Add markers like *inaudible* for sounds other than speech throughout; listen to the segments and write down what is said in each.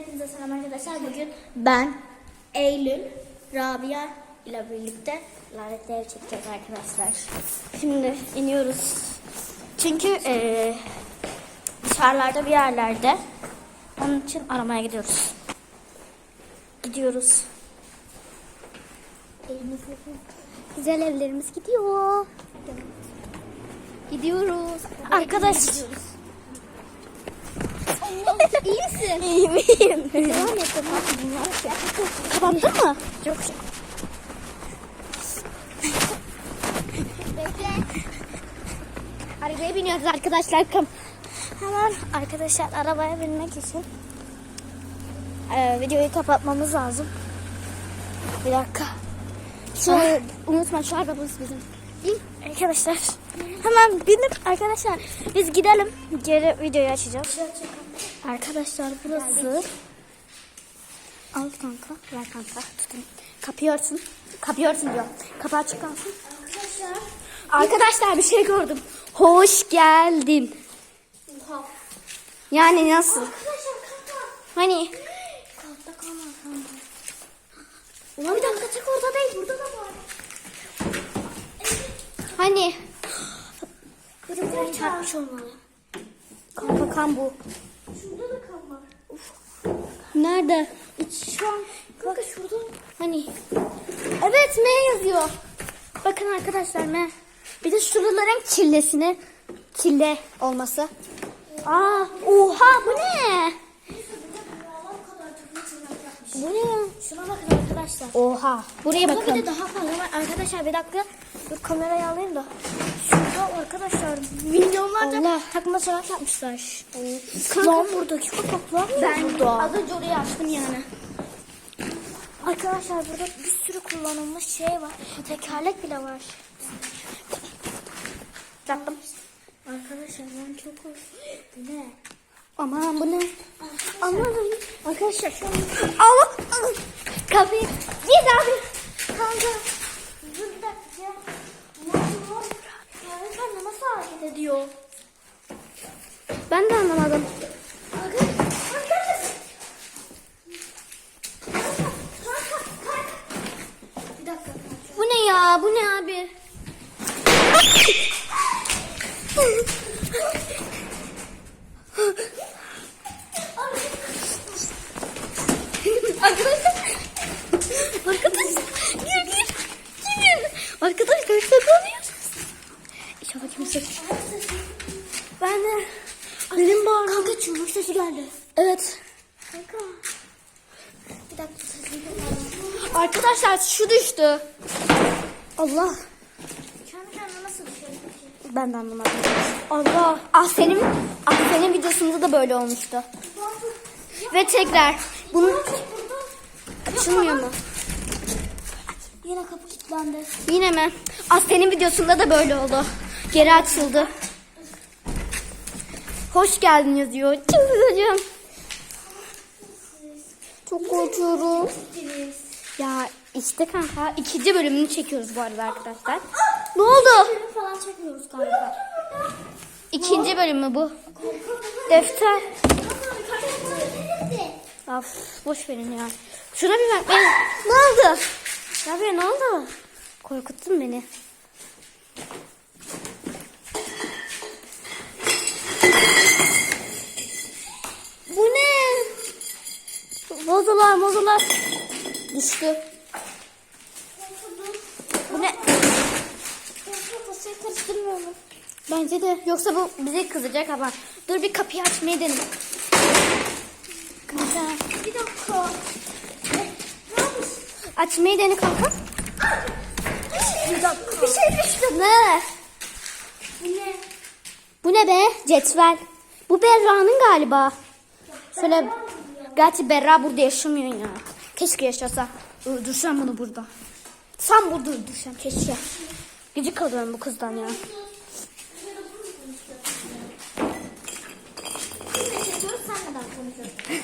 Hepinize selam arkadaşlar. Bugün ben, Eylül, Rabia ile birlikte lanetleri çekeceğiz arkadaşlar. Şimdi iniyoruz. Çünkü eee dışarılarda bir yerlerde. Onun için aramaya gidiyoruz. Gidiyoruz. Evimiz Güzel evlerimiz gidiyor. Gidiyoruz. Arkadaş. İyi misin? İyiyim iyiyim. Devam et Kapattın mı? Çok şey. Bekle. Arabaya biniyoruz arkadaşlar. Hemen arkadaşlar arabaya binmek için e, videoyu kapatmamız lazım. Bir dakika. Şu, unutma şu arabamız bizim. Bin arkadaşlar. Hemen binip arkadaşlar biz gidelim. Geri videoyu açacağız. Arkadaşlar burası. Al kanka. Ver kanka. Tutun. Kapıyorsun. Kapıyorsun diyor. Kapı açık kalsın. Arkadaşlar. Arkadaşlar bir şey gördüm. Hoş geldin. Oha. Yani nasıl? Arkadaşlar kanka. Hani Kalkta kalma kanka. Ulan bir dakika Tek orada değil burada da var. hani Birileri çarpmış olmalı. kanka kan bu. Şurada da kan var. Nerede? Şu an kanka şurada. Hani Evet M yazıyor. Bakın arkadaşlar M. Bir de şuraların çillesini çille olması. Aa, oha bu ne? Bu ne? Şuna bakın arkadaşlar. Oha. Buraya Burada bir bakın. de daha fazla var. Arkadaşlar bir dakika. Dur kamerayı alayım da. Şurada arkadaşlar milyonlarca Allah. takma sanat yapmışlar. Lan buradaki kapaklar mı Ben burada? az önce orayı açtım yani. Arkadaşlar burada bir sürü kullanılmış şey var. Tekerlek bile var. Yaptım. Arkadaşlar ben çok. Bu ne? Aman bu ne? Aman arkadaşlar şu an... Allah! Kapıyı git abi. Kanka. Dur bir dakika ya. Ne oluyor? Yani kanka nasıl hareket ediyor? Ben de anlamadım. Bu ne ya? Bu ne abi? Arkadaşlar. Arkadaşlar. Gir gir. Gir. Arkadaşlar saklanıyoruz. İnşallah kimse. Ben de. Benim bağırmam. Kanka geldi. Evet. Kanka. Bir dakika sesini. Arkadaşlar şu düştü. Allah. Kendi kendine nasıl düşüyor peki? Ben de anlamadım. Allah. Ah senin, ah senin videosunda da böyle olmuştu. Ve tekrar. Bunun açılmıyor mu? Yine kapı kilitlendi. Yine mi? Ah senin videosunda da böyle oldu. Geri açıldı. Hoş geldin yazıyor. Çıldıracağım. Çok korkuyorum. Ya işte kanka ikinci bölümünü çekiyoruz bu arada arkadaşlar. Ne oldu? Falan çekmiyoruz kanka. İkinci bölümü bu. Defter. Of boş verin ya. Şuna bir bak. Ben... Ne oldu? Rabia ne oldu? Korkuttun beni. Bu ne? Bozular mozular. Düştü. Bu ne? Karıştırmıyorum. Bence de. Yoksa bu bize kızacak ama. Dur bir kapıyı açmayı denedim. Kanka. Bir dakika. Ne yapıyorsun? Açmayı dene kanka. Bir dakika. Bir şey düştü. Ne? Bu ne? Bu ne be? Cetvel. Bu Berra'nın galiba. Şöyle. Gerçi Berra burada yaşamıyor ya. Keşke yaşasa. Öldürsem bunu burada. Sen burada öldürsem keşke. Gıcık alıyorum bu kızdan ya. *laughs*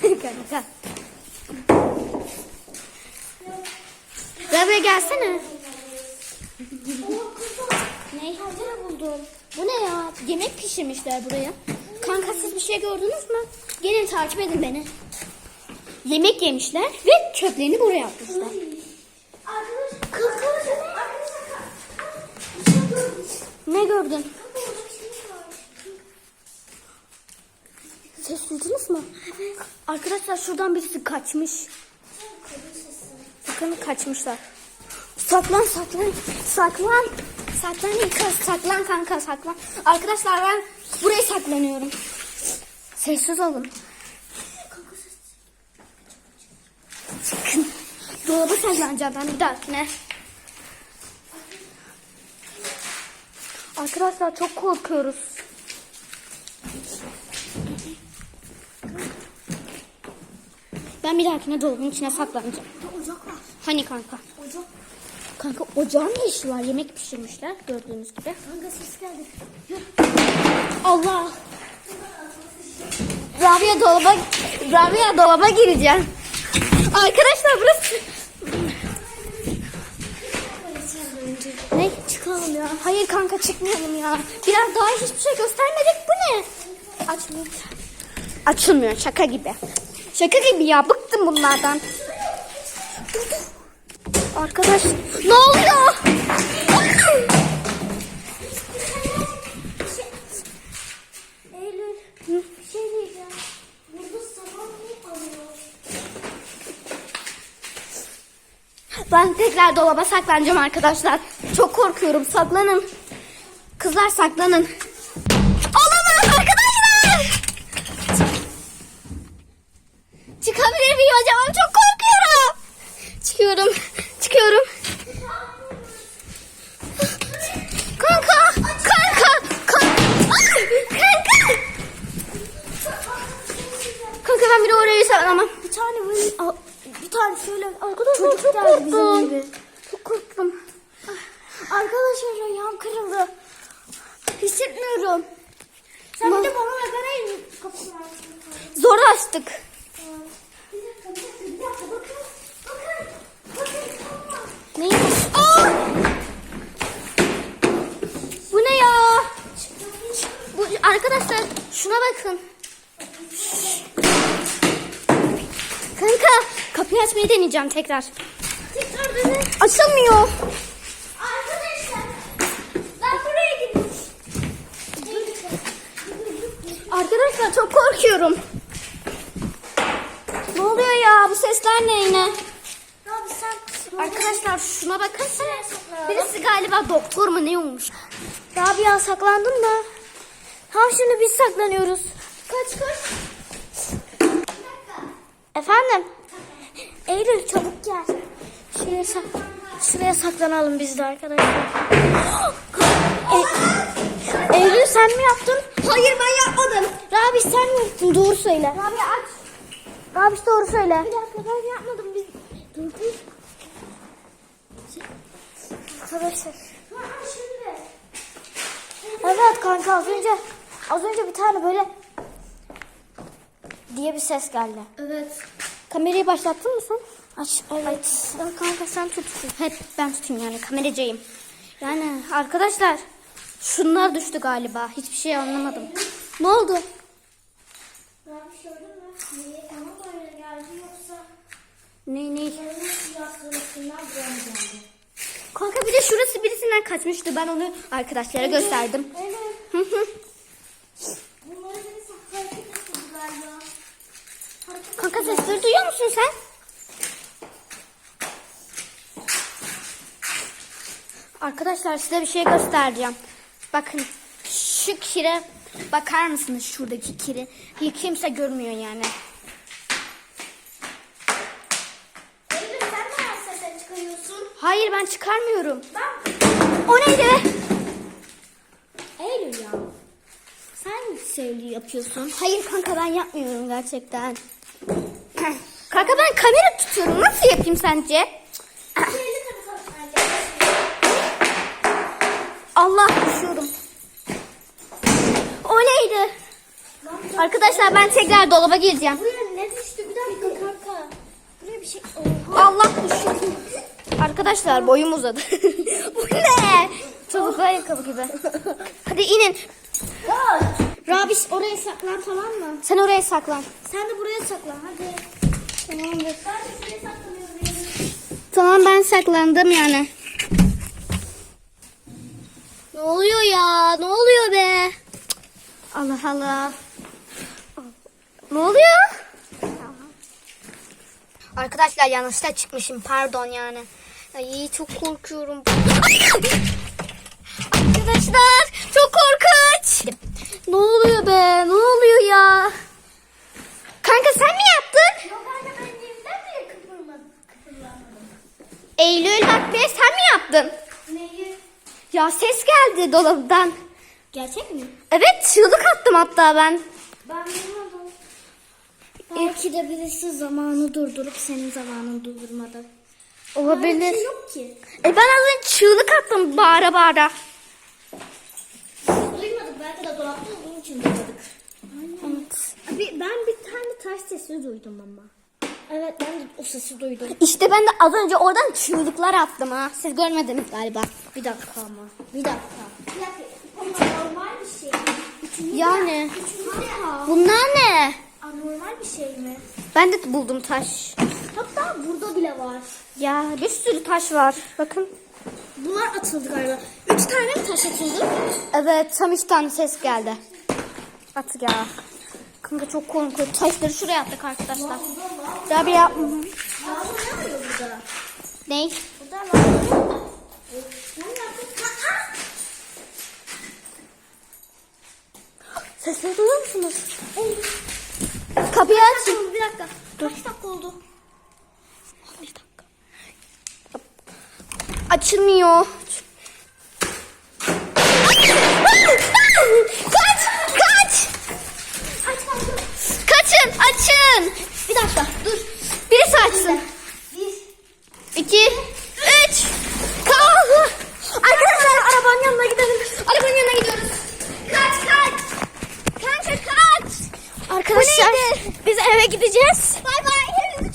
Kanka. Rabia gelsene. Ne? Pencere buldum. Bu ne ya? Yemek pişirmişler buraya. Kanka siz bir şey gördünüz mü? Gelin takip edin beni. Yemek yemişler ve çöplerini buraya atmışlar. Ne gördün? Ses duydunuz mu? Arkadaşlar şuradan birisi kaçmış. Bakın kaçmışlar. Saklan saklan saklan. Saklan saklan kanka saklan. Arkadaşlar ben buraya saklanıyorum. Sessiz olun. Dolaba saklanacağım ben bir dahakine. Arkadaşlar çok korkuyoruz. Ben bir dahakine dolabın içine saklanacağım. Ocak var. Hani kanka? Ocak. Kanka ocağın ne işi var? Yemek pişirmişler gördüğünüz gibi. Kanka ses geldi. Allah! Rabia dolaba, Rabia dolaba gireceğim. Arkadaşlar burası... Ne? Çıkalım ya. Hayır kanka çıkmayalım ya. Biraz daha hiçbir şey göstermedik. Bu ne? Açmıyor. Açılmıyor şaka gibi. Şaka gibi ya. Bıktım bunlardan. Arkadaş ne oluyor? Eylül. Bir şey. Burada sabah mı alıyor? Ben tekrar dolaba saklanacağım arkadaşlar. Çok korkuyorum. Saklanın. Kızlar saklanın. Olamaz arkadaşlar. Çıkabilir miyim acaba? Çok korkuyorum. Çıkıyorum. Çıkıyorum. Kanka. Kanka. Kanka. Kanka. Kanka ben bir oraya saklamam. Bir tane böyle bir tane şöyle Arkadaşlar. Çok korktum. Arkadaşlar ayağım kırıldı. Hissetmiyorum. Sen Ma- bir de ben elini kapısını açtım. Zor açtık. Bir dakika bir dakika bir dakika bakın. Bakın. Bakın. Neymiş? Aa! Bu ne ya? Bu arkadaşlar şuna bakın. Kanka kapıyı açmayı deneyeceğim tekrar. Tekrar dene. Açılmıyor. Arkadaşlar ben buraya gidiyorum. Arkadaşlar çok korkuyorum. Ne oluyor ya? Bu sesler ne yine? Arkadaşlar şuna bakın. Birisi galiba doktor mu ne olmuş? Rabia saklandın da. Tamam şimdi biz saklanıyoruz. Kaç kaç. Efendim? Eylül çabuk gel. Şuraya, sak şuraya saklanalım biz de arkadaşlar. E- Eylül sen mi yaptın? Hayır ben yapmadım. Rabi sen mi yaptın? Doğru söyle. Abi aç. Rabi doğru söyle. Bir dakika ben yapmadım. Biz... Dur dur. Arkadaşlar. Evet kanka az önce az önce bir tane böyle diye bir ses geldi. Evet. Kamerayı başlattın mı sen? Aç evet. Ya kanka sen tut. Hep ben tutayım yani kameracıyım. Yani arkadaşlar şunlar düştü galiba. Hiçbir şey anlamadım. Ne oldu? Yoksa Ne ne? Kanka bir de şurası birisinden kaçmıştı. Ben onu arkadaşlara gösterdim. Evet. Hı hı. Galiba. kanka sesleri duyuyor musun sen? Arkadaşlar size bir şey göstereceğim. Bakın şu kire bakar mısınız şuradaki kiri? Hiç kimse görmüyor yani. Eylül sen de sese çıkarıyorsun. Hayır ben çıkarmıyorum. Ben O neydi? Eylül ya. Sen mi sevgi yapıyorsun? Hayır kanka ben yapmıyorum gerçekten. *clears throat* kanka ben kamera tutuyorum. Nasıl yapayım sence? Allah düşüyorum. O neydi? Arkadaşlar ben tekrar dolaba gireceğim. Buraya ne düştü? Bir dakika kanka. Buraya bir şey... Oha. Allah düşürdüm. Arkadaşlar boyum uzadı. *laughs* Bu ne? Çocuklar ayakkabı gibi. Hadi inin. Rabiş Oraya saklan tamam mı? sen oraya saklan. Sen de buraya saklan hadi. Tamamdır. Ben de saklanıyorum. Tamam ben saklandım yani. Ne oluyor ya? Ne oluyor be? Allah Allah. Ne oluyor? Arkadaşlar yanlışlıkla çıkmışım. Pardon yani. Ay çok korkuyorum. Arkadaşlar çok korkunç. Ne oluyor be? Ne oluyor ya? Kanka sen mi yaptın? Yok anne ben evden bile kıpırmadım. Kıpırlamadım. Eylül bak be sen mi yaptın? Neyi? Ya ses geldi dolaptan. Gerçek mi? Evet çığlık attım hatta ben. Ben duymadım. Belki de birisi zamanı durdurup senin zamanını durdurmadı. Olabilir. Böyle bir şey yok ki. E ben az önce çığlık attım bağıra bağıra. Duymadık belki de dolapta olduğum için duymadık. Evet. Abi ben bir tane taş sesi duydum ama. Evet ben de o sesi duydum. İşte ben de az önce oradan çığlıklar attım ha. Siz görmediniz galiba. Bir dakika ama. Bir dakika. Bir dakika. Ama normal bir şey. Üçüncü Yani. Üçüncü. Bunlar ne? Anormal bir şey mi? Ben de buldum taş. Hatta burada bile var. Ya bir sürü taş var. Bakın. Bunlar atıldı galiba. Üç tane mi taş atıldı? Evet tam üç tane ses geldi. At ya. Kanka çok korkunç. Taşları şuraya attık arkadaşlar. Ne arıyor burada? Ne? Sesleri duyuyor musunuz? Kapıyı aç. Tamam, bir dakika. Kaç dakika oldu? Bir dakika. Açılmıyor. İki, üç. Kal! Arkadaşlar arabanın yanına gidelim. Arabanın yanına gidiyoruz. Kaç kaç! Kanka kaç! Arkadaşlar biz eve gideceğiz. Bay bay.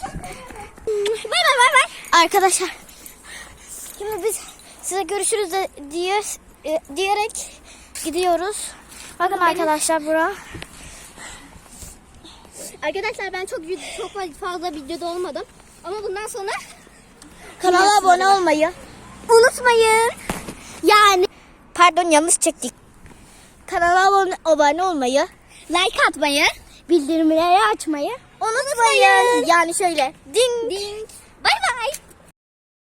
Bay bay bay bay. Arkadaşlar şimdi biz size görüşürüz de diye, e, diyerek gidiyoruz. Bakın arkadaşlar bura. Arkadaşlar ben çok çok fazla videoda olmadım. Ama bundan sonra kanala abone olmayı unutmayın. Yani pardon yanlış çektik. Kanala abone, abone olmayı, like atmayı, bildirimleri açmayı unutmayın. Yani şöyle ding ding